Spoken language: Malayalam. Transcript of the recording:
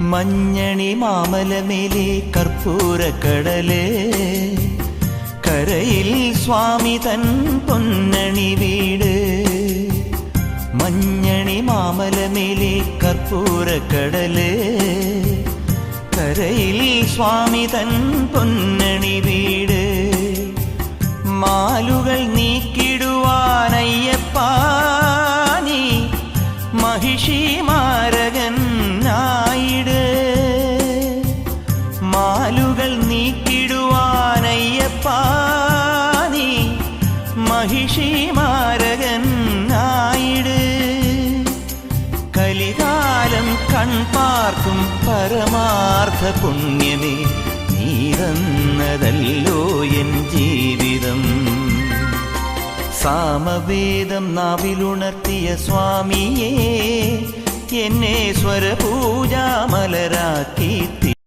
മഞ്ഞണി മാമലമേലെ കടലേ. കരയിൽ സ്വാമി തൻ പൊന്നണി വീട്. മഞ്ഞണി മാമലമേലെ കടലേ. കരയിൽ സ്വാമി തൻ പൊന്നണി വീട്. മാലുകൾ നീക്കിടുവാനയ്യപ്പാനി മഹിഷി മാരകൻ മാലുകൾ നീക്കിടുവാനയ്യപ്പാ നീ മഹിഷി മാരകൻ നായിട് കലികാലം കൺപാർക്കും പരമാർത്ഥ പുണ്യമേ നീതന്നതല്ലോ എൻ ജീവിതം. സാമവേദം നാവിലുണർത്തിയ സ്വാമിയേ എന്നെ സ്വരപൂജാമലരാക്കി